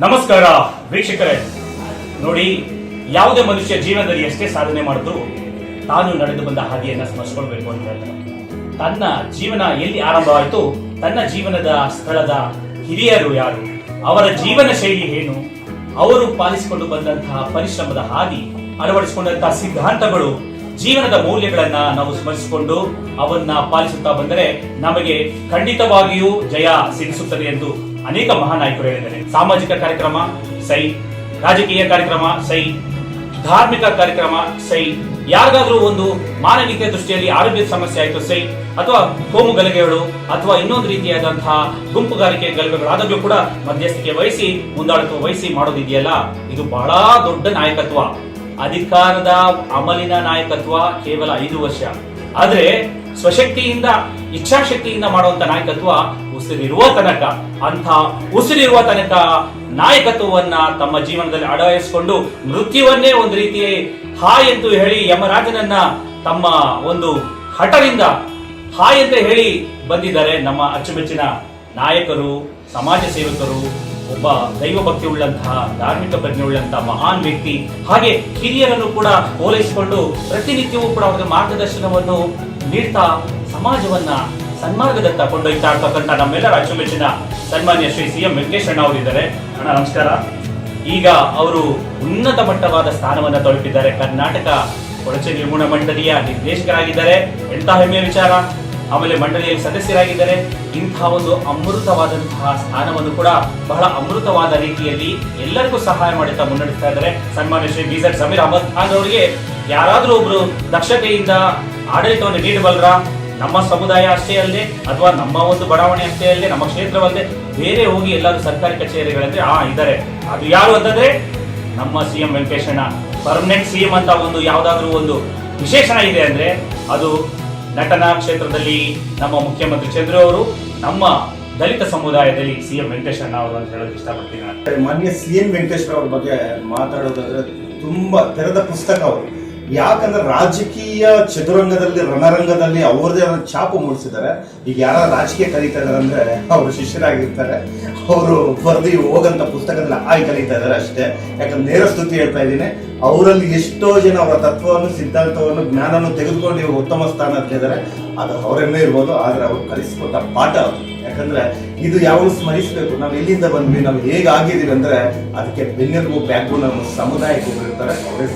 ನಮಸ್ಕಾರ, ವೀಕ್ಷಕರೇ. ನೋಡಿ, ಯಾವುದೇ ಮನುಷ್ಯ ಜೀವನದಲ್ಲಿ ಎಷ್ಟೇ ಸಾಧನೆ ಮಾಡಿದ್ರು ತಾನು ನಡೆದು ಬಂದ ಹಾದಿಯನ್ನ ಸ್ಮರಿಸ್ಕೊಳ್ಬೇಕು ಅಂತ ಹೇಳ್ತಾರೆ ತನ್ನ ಜೀವನ ಎಲ್ಲಿ ಆರಂಭವಾಯಿತು? ತನ್ನ ಜೀವನದ ಸ್ಥಳದ ಹಿರಿಯರು ಯಾರು? ಅವರ ಜೀವನ ಶೈಲಿ ಏನು? ಅವರು ಪಾಲಿಸಿಕೊಂಡು ಬಂದಂತಹ ಪರಿಶ್ರಮದ ಹಾದಿ, ಅಳವಡಿಸಿಕೊಂಡಂತಹ ಸಿದ್ಧಾಂತಗಳು, ಜೀವನದ ಮೌಲ್ಯಗಳನ್ನ ನಾವು ಸ್ಮರಿಸಿಕೊಂಡು ಅವನ್ನ ಪಾಲಿಸುತ್ತಾ ಬಂದರೆ ನಮಗೆ ಖಂಡಿತವಾಗಿಯೂ ಜಯ ಸಿಗಿಸುತ್ತದೆ ಎಂದು ಅನೇಕ ಮಹಾನಾಯಕರು ಹೇಳಿದ್ದಾರೆ ಸಾಮಾಜಿಕ ಕಾರ್ಯಕ್ರಮ, ಸೈ, ರಾಜಕೀಯ ಕಾರ್ಯಕ್ರಮ, ಸೈ, ಧಾರ್ಮಿಕ ಕಾರ್ಯಕ್ರಮ, ಸೈ, ಯಾರಿಗಾದ್ರೂ ಒಂದು ಮಾನವಿಕ ದೃಷ್ಟಿಯಲ್ಲಿ ಆರೋಗ್ಯದ ಸಮಸ್ಯೆ ಆಯಿತು, ಸೈ, ಅಥವಾ ಕೋಮು ಗಲಭೆಗಳು, ಅಥವಾ ಇನ್ನೊಂದು ರೀತಿಯಾದಂತಹ ಗುಂಪುಗಾರಿಕೆ ಗಲಭೆಗಳಾದಾಗಲೂ ಕೂಡ ಮಧ್ಯಸ್ಥಿಕೆ ವಹಿಸಿ, ಮುಂದಾಳತ್ವ ವಹಿಸಿ ಮಾಡೋದಿದೆಯಲ್ಲ? ಇದು ಬಹಳ ದೊಡ್ಡ ನಾಯಕತ್ವ. ಅಧಿಕಾರದ ಅಮಲಿನ ನಾಯಕತ್ವ ಕೇವಲ ಐದು ವರ್ಷ. ಆದ್ರೆ ಸ್ವಶಕ್ತಿಯಿಂದ, ಇಚ್ಛಾಶಕ್ತಿಯಿಂದ ಮಾಡುವಂತ ನಾಯಕತ್ವ ಉಸಿರಿರುವ ತನಕ ಅಂತ ಉಸಿರಿರುವ ತನಕ ನಾಯಕತ್ವವನ್ನ ತಮ್ಮ ಜೀವನದಲ್ಲಿ ಅಳವಡಿಸಿಕೊಂಡು ಮೃತ್ಯುವನ್ನೇ ಒಂದು ರೀತಿ ಹಾ ಎಂದು ಹೇಳಿ ಯಮರಾಜನನ್ನ ತಮ್ಮ ಒಂದು ಹಠದಿಂದ ಹಾ ಎಂದು ಹೇಳಿ ಬಂದಿದ್ದಾರೆ ನಮ್ಮ ಅಚ್ಚುಮೆಚ್ಚಿನ ನಾಯಕರು, ಸಮಾಜ ಸೇವಕರು ಒಬ್ಬ ದೈವ ಭಕ್ತಿ ಉಳ್ಳಂತಹ ಧಾರ್ಮಿಕ ಪ್ರಜ್ಞೆ ಉಳ್ಳಂತಹ ಮಹಾನ್ ವ್ಯಕ್ತಿ. ಹಾಗೆ ಹಿರಿಯರನ್ನು ಕೂಡ ಓಲೈಸಿಕೊಂಡು ಪ್ರತಿನಿತ್ಯವೂ ಕೂಡ ಅವರಿಗೆ ಮಾರ್ಗದರ್ಶನವನ್ನು ನೀಡ್ತಾ ಸಮಾಜವನ್ನ ಸನ್ಮಾರ್ಗದತ್ತ ಕೊಂಡೊಯ್ತಾ ಇರ್ತಕ್ಕಂಥ ನಮ್ಮೆಲ್ಲರ ಅಚ್ಚುಮೆಚ್ಚಿನ ಸನ್ಮಾನ್ಯ ಶ್ರೀ ಸಿ ಎಂ ವೆಂಕಟೇಶಣ್ಣ ಅವರಿದ್ದಾರೆ ಅಣ್ಣ, ನಮಸ್ಕಾರ. ಈಗ ಅವರು ಉನ್ನತ ಮಟ್ಟವಾದ ಸ್ಥಾನವನ್ನ ತಲುಪಿದ್ದಾರೆ. ಕರ್ನಾಟಕ ಕೊಳಚೆ ನಿರ್ಮೂಲ ಮಂಡಳಿಯ ನಿರ್ದೇಶಕರಾಗಿದ್ದಾರೆ. ಎಂಥ ಹೆಮ್ಮೆಯ ವಿಚಾರ? ಆಮೇಲೆ ಮಂಡಳಿಯಲ್ಲಿ ಸದಸ್ಯರಾಗಿದ್ದಾರೆ. ಇಂತಹ ಒಂದು ಅಮೃತವಾದಂತಹ ಸ್ಥಾನವನ್ನು ಕೂಡ ಬಹಳ ಅಮೃತವಾದ ರೀತಿಯಲ್ಲಿ ಎಲ್ಲರಿಗೂ ಸಹಾಯ ಮಾಡುತ್ತಾ ಮುನ್ನಡೆಸ್ತಾ ಇದ್ದಾರೆ. ಸನ್ಮಾನ್ಯ ಶ್ರೀ ಬಿ ಝಡ್ ಸಮೀರ್ ಅಹಮದ್ ಖಾನ್ ಅವರಿಗೆ ಯಾರಾದರೂ ಒಬ್ರು ದಕ್ಷತೆಯಿಂದ ಆಡಳಿತವನ್ನು ನೀಡಬಲ್ಲರ ನಮ್ಮ ಸಮುದಾಯ ಅಷ್ಟೇ ಅಲ್ಲದೆ, ಅಥವಾ ನಮ್ಮ ಒಂದು ಬಡಾವಣೆ ಅಷ್ಟೇ ಅಲ್ಲದೆ, ನಮ್ಮ ಕ್ಷೇತ್ರವಲ್ಲದೆ ಬೇರೆ ಹೋಗಿ ಎಲ್ಲರೂ ಸರ್ಕಾರಿ ಕಚೇರಿಗಳಂದ್ರೆ, ಆ, ಇದ್ದಾರೆ. ಅದು ಯಾರು ಅಂತಂದ್ರೆ ನಮ್ಮ C M Venkateshanna. Permanent C M ಅಂತ ಒಂದು ಯಾವುದಾದ್ರೂ ಒಂದು ವಿಶೇಷಣ ಇದೆ ಅಂದ್ರೆ ಅದು ನಟನಾ ಕ್ಷೇತ್ರದಲ್ಲಿ ನಮ್ಮ ಮುಖ್ಯಮಂತ್ರಿ ಚಂದ್ರ ಅವರು, ನಮ್ಮ ದಲಿತ ಸಮುದಾಯದಲ್ಲಿ ಸಿ ಎಂ ಅಣ್ಣ ಅವರು ಅಂತ ಹೇಳೋದು ಇಷ್ಟಪಡ್ತೀನಿ. ಮಾನ್ಯ ಸಿ ಎಂ ವೆಂಕಟೇಶ್ವರ ಅವ್ರ ಬಗ್ಗೆ ಮಾತಾಡೋದಾದ್ರೆ ತುಂಬಾ ತೆರೆದ ಪುಸ್ತಕ ಅವರು ಯಾಕಂದ್ರೆ ರಾಜಕೀಯ ಚದುರಂಗದಲ್ಲಿ, ರಣರಂಗದಲ್ಲಿ ಅವ್ರದೇ ಆದ ಛಾಪು ಮೂಡಿಸಿದ್ದಾರೆ. ಈಗ ಯಾರ ರಾಜಕೀಯ ಕಲಿತಾ ಇದಾರೆ ಅಂದ್ರೆ ಅವರು ಶಿಷ್ಯರಾಗಿರ್ತಾರೆ. ಅವರು ಬರೆದು ಹೋಗಂತ ಪುಸ್ತಕದಲ್ಲಿ ಆಯ್ ಕಲಿತಾ ಇದ್ದಾರೆ ಅಷ್ಟೇ. ಯಾಕಂದ್ರೆ ನೇರ ಸ್ತುತಿ ಹೇಳ್ತಾ ಇದ್ದೀನಿ. ಅವರಲ್ಲಿ ಎಷ್ಟೋ ಜನ ಅವರ ತತ್ವವನ್ನು, ಸಿದ್ಧಾಂತವನ್ನು, ಜ್ಞಾನವನ್ನು ತೆಗೆದುಕೊಂಡು ಇವರು ಉತ್ತಮ ಇದ್ದಾರೆ. ಅದು ಅವರನ್ನೇ ಇರ್ಬೋದು, ಆದ್ರೆ ಅವ್ರು ಕಲಿಸಿಕೊಟ್ಟ ಪಾಠ ಯಾಕಂದ್ರೆ ಇದು ಯಾವಾಗ ಸ್ಮರಿಸಬೇಕು. ನಾವು ಎಲ್ಲಿಂದ ಬಂದ್ವಿ, ನಾವು ಹೇಗೆ ಆಗಿದೀವಿ ಅಂದ್ರೆ ಅದಕ್ಕೆ ಬೆನ್ನೆಲುಬು ಬ್ಯಾಕ್ ನಮ್ಮ ಸಮುದಾಯಕ್ಕೆ ಇರ್ತಾರೆ ಅವರೇ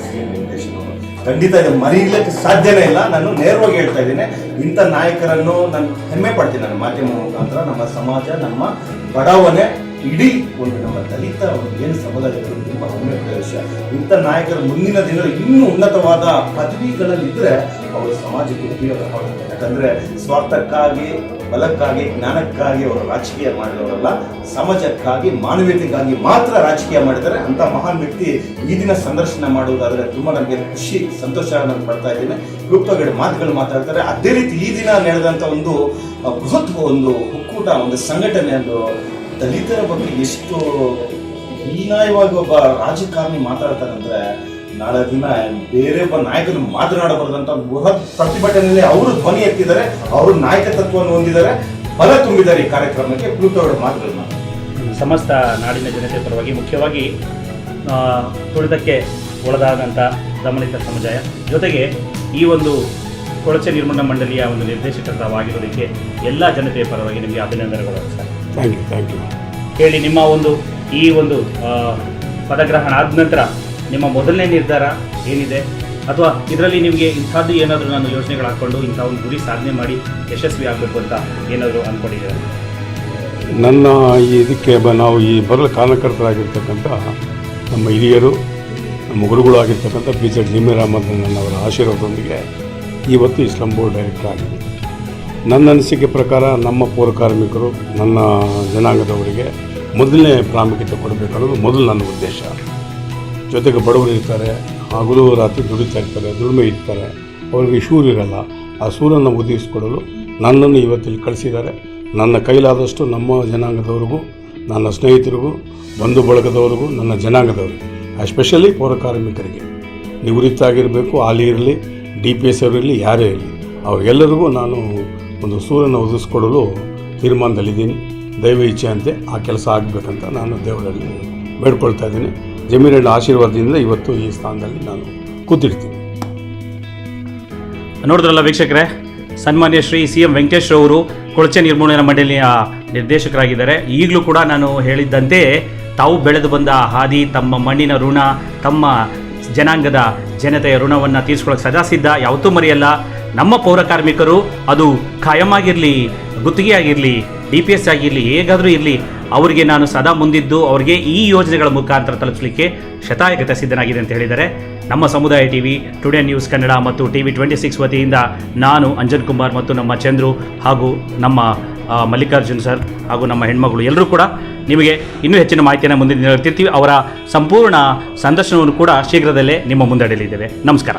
ಅವರು. ಖಂಡಿತ ಇದು ಮರೀಲಿಕ್ಕೆ ಸಾಧ್ಯನೇ ಇಲ್ಲ. ನಾನು ನೇರವಾಗಿ ಹೇಳ್ತಾ ಇದ್ದೀನಿ. ಇಂಥ ನಾಯಕರನ್ನು ನಾನು ಹೆಮ್ಮೆ ಪಡ್ತೀನಿ ನನ್ನ ಮಾಧ್ಯಮ ಮುಖಾಂತರ. ನಮ್ಮ ಸಮಾಜ, ನಮ್ಮ ಬಡಾವಣೆ ಇಡೀ ಒಂದು ನಮ್ಮ ದಲಿತ ಏನು ಸಮುದಾಯ ತುಂಬ ಹೆಮ್ಮೆ ವಿಷಯ. ಇಂಥ ನಾಯಕರು ಮುಂದಿನ ದಿನ ಇನ್ನೂ ಉನ್ನತವಾದ ಪದವಿಗಳಲ್ಲಿದ್ದರೆ ಅವರು ಸಮಾಜಕ್ಕೆ ಉಪಯೋಗ ಯಾಕಂದರೆ ಸ್ವಾರ್ಥಕ್ಕಾಗಿ ಬಲಕ್ಕಾಗಿ, ಜ್ಞಾನಕ್ಕಾಗಿ ಅವರು ರಾಜಕೀಯ ಮಾಡಿದವರಲ್ಲ, ಸಮಾಜಕ್ಕಾಗಿ, ಮಾನವೀಯತೆಗಾಗಿ ಮಾತ್ರ ರಾಜಕೀಯ ಮಾಡಿದ್ದಾರೆ. ಅಂತ ಮಹಾನ್ ವ್ಯಕ್ತಿ ಈ ದಿನ ಸಂದರ್ಶನ ಮಾಡುವುದಾದ್ರೆ ತುಂಬಾ ನನಗೆ ಖುಷಿ, ಸಂತೋಷ ನಾನು ಪಡ್ತಾ ಇದ್ದೇನೆ. ಕ್ಲುಪ್ತಗಳು ಮಾತುಗಳು ಮಾತಾಡ್ತಾರೆ. ಅದೇ ರೀತಿ ಈ ದಿನ ನಡೆದಂತ ಒಂದು ಬೃಹತ್ ಒಂದು ಒಕ್ಕೂಟ, ಒಂದು ಸಂಘಟನೆ, ಒಂದು ದಲಿತರ ಬಗ್ಗೆ ಎಷ್ಟು ಹೀನಾಯವಾಗಿ ಒಬ್ಬ ರಾಜಕಾರಣಿ ಮಾತಾಡ್ತಾರಂದ್ರೆ ನಾಳೆ ದಿನ ಬೇರೆ ಒಬ್ಬ ನಾಯಕರು ಮಾತನಾಡಬಾರ್ದಂತ ಬೃಹತ್ ಪ್ರತಿಭಟನೆಯಲ್ಲಿ ಅವರು ಧ್ವನಿ ಎತ್ತಿದ್ದಾರೆ ಅವರು ನಾಯಕತ್ವವನ್ನು ಹೊಂದಿದ್ದಾರೆ ಬಲ ತುಂಬಿದ್ದಾರೆ ಈ ಕಾರ್ಯಕ್ರಮಕ್ಕೆ. ಪ್ಲೂಟೋಡ ಮಾತುಗಳನ್ನ. ಸಮಸ್ತ ನಾಡಿನ ಜನತೆ ಪರವಾಗಿ ಮುಖ್ಯವಾಗಿ ತುಳಿತಕ್ಕೆ ಒಳಗಾದಂಥ ದಮನಿತ ಸಮುದಾಯ. ಜೊತೆಗೆ ಈ ಒಂದು ಕೊಳಚೆ ನಿರ್ಮಾಣ ಮಂಡಳಿಯ ಒಂದು ನಿರ್ದೇಶಕರಾಗಿರೋದಕ್ಕೆ ಎಲ್ಲ ಜನತೆಯ ಪರವಾಗಿ ನಿಮಗೆ ಅಭಿನಂದನೆಗಳು sir. Thank you thank you ಹೇಳಿ ನಿಮ್ಮ ಒಂದು ಈ ಒಂದು ಪದಗ್ರಹಣ ಆದ ನಂತರ ನಿಮ್ಮ ಮೊದಲನೇ ನಿರ್ಧಾರ ಏನಿದೆ? ಅಥವಾ ಇದರಲ್ಲಿ ನಿಮಗೆ ಇಂಥದ್ದು ಏನಾದರೂ ನಾನು ಯೋಚನೆಗಳು ಹಾಕ್ಕೊಂಡು ಇಂಥ ಒಂದು ಗುರಿ ಸಾಧನೆ ಮಾಡಿ ಯಶಸ್ವಿ ಆಗಬೇಕು ಅಂತ ಏನಾದರೂ ಅಂದ್ಕೊಂಡಿದ್ದೀರಾ ನನ್ನ ಈ ಇದಕ್ಕೆ ಬ ನಾವು ಈ ಬರಲು ಕಾರಣಕರ್ತರಾಗಿರ್ತಕ್ಕಂಥ ನಮ್ಮ ಹಿರಿಯರು, ನಮ್ಮ ಗುರುಗಳು ಆಗಿರ್ತಕ್ಕಂಥ ಬಿ ಜೆಡ್ ಜಮೀರ್ ಅಹಮದ್ ಅವರ ಆಶೀರ್ವಾದದೊಂದಿಗೆ ಇವತ್ತು ಇಸ್ಲಾಂ ಬೋರ್ಡ್ ಡೈರೆಕ್ಟರ್ ಆಗಿದೆ. ನನ್ನ ಅನಿಸಿಕೆ ಪ್ರಕಾರ ನಮ್ಮ ಪೌರ ಕಾರ್ಮಿಕರು, ನನ್ನ ಜನಾಂಗದವರಿಗೆ ಮೊದಲನೇ ಪ್ರಾಮುಖ್ಯತೆ ಕೊಡಬೇಕನ್ನೋದು ಮೊದಲು ನನ್ನ ಉದ್ದೇಶ. ಜೊತೆಗೆ ಬಡವರು ಇರ್ತಾರೆ ಹಗಲು ರಾತ್ರಿ ದುಡಿತಾ ಇರ್ತಾರೆ, ದುಡಿಮೆ ಇರ್ತಾರೆ ಅವ್ರಿಗೆ ಶೂರ್ ಇರಲ್ಲ. ಆ ಸೂರನ್ನು ಉದಯಿಸಿಕೊಡಲು ನನ್ನನ್ನು ಇವತ್ತಿಲ್ಲಿ ಕಳಿಸಿದ್ದಾರೆ. ನನ್ನ ಕೈಲಾದಷ್ಟು ನಮ್ಮ ಜನಾಂಗದವ್ರಿಗೂ, ನನ್ನ ಸ್ನೇಹಿತರಿಗೂ, ಬಂಧು ಬಳಗದವ್ರಿಗೂ, ನನ್ನ ಜನಾಂಗದವರಿಗೆ ಎಸ್ಪೆಷಲಿ ಪೌರ ಕಾರ್ಮಿಕರಿಗೆ. ನಿವೃತ್ತ ಆಗಿರಬೇಕು ಆಲಿ ಇರಲಿ, ಡಿ ಪಿ ಎಸ್ ಅವರಿರಲಿ ಯಾರೇ ಇರಲಿ ಅವರೆಲ್ಲರಿಗೂ ನಾನು ಒಂದು ಸೂರನ್ನು ಒದಗಿಸ್ಕೊಡಲು ತೀರ್ಮಾನದಲ್ಲಿದ್ದೀನಿ. ದೈವ ಇಚ್ಛೆಯಂತೆ ಆ ಕೆಲಸ ಆಗಬೇಕಂತ ನಾನು ದೇವರಲ್ಲಿ ಬೇಡ್ಕೊಳ್ತಾ ಇದ್ದೀನಿ. ಜಮೀರಣ್ಣ ಆಶೀರ್ವಾದದಿಂದ ಇವತ್ತು ಈ ಸ್ಥಾನದಲ್ಲಿ ನಾನು ಕೂತಿರ್ತೀನಿ. ನೋಡಿದ್ರಲ್ಲ ವೀಕ್ಷಕರೇ, ಸನ್ಮಾನ್ಯ ಶ್ರೀ ಸಿ ಎಂ ವೆಂಕಟೇಶ್ ಅವರು ಕೊಳಚೆ ನಿರ್ಮೂಲನ ಮಂಡಳಿಯ ನಿರ್ದೇಶಕರಾಗಿದ್ದಾರೆ. ಈಗಲೂ ಕೂಡ ನಾನು ಹೇಳಿದ್ದಂತೆ, ತಾವು ಬೆಳೆದು ಬಂದ ಹಾದಿ, ತಮ್ಮ ಮಣ್ಣಿನ ಋಣ, ತಮ್ಮ ಜನಾಂಗದ ಜನತೆಯ ಋಣವನ್ನು ತೀರಿಸ್ಕೊಳ್ಳೋಕೆ ಸದಾ ಸಿದ್ಧ ಯಾವತ್ತೂ ಮರೆಯಲ್ಲ. ನಮ್ಮ ಪೌರ ಕಾರ್ಮಿಕರು ಅದು ಖಾಯಂ ಆಗಿರಲಿ ಗುತ್ತಿಗೆ ಆಗಿರಲಿ ಡಿ ಪಿ ಎಸ್ ಆಗಿರಲಿ, ಹೇಗಾದರೂ ಇರಲಿ ಅವರಿಗೆ ನಾನು ಸದಾ ಮುಂದಿದ್ದು ಅವರಿಗೆ ಈ ಯೋಜನೆಗಳ ಮುಖಾಂತರ ತಲುಪಿಸಲಿಕ್ಕೆ ಶತಾಯಗತ ಸಿದ್ಧನಾಗಿದೆ ಅಂತ ಹೇಳಿದ್ದಾರೆ. ನಮ್ಮ ಸಮುದಾಯ ಟಿವಿ ಟುಡೇ ನ್ಯೂಸ್ ಕನ್ನಡ ಮತ್ತು ಟಿವಿ ಟ್ವೆಂಟಿ ಸಿಕ್ಸ್ ವತಿಯಿಂದ ನಾನು ಅಂಜನ್ ಕುಮಾರ್ ಮತ್ತು ನಮ್ಮ ಚಂದ್ರು ಹಾಗೂ ನಮ್ಮ ಮಲ್ಲಿಕಾರ್ಜುನ್ ಸರ್ ಹಾಗೂ ನಮ್ಮ ಹೆಣ್ಮಗಳು ಎಲ್ಲರೂ ಕೂಡ ನಿಮಗೆ ಇನ್ನೂ ಹೆಚ್ಚಿನ ಮಾಹಿತಿಯನ್ನು ಮುಂದಿನ ದಿನ ಇರ್ತಿರ್ತೀವಿ ಅವರ ಸಂಪೂರ್ಣ ಸಂದರ್ಶನವನ್ನು ಕೂಡ ಶೀಘ್ರದಲ್ಲೇ ನಿಮ್ಮ ಮುಂದಡಲಿದ್ದೇವೆ ನಮಸ್ಕಾರ.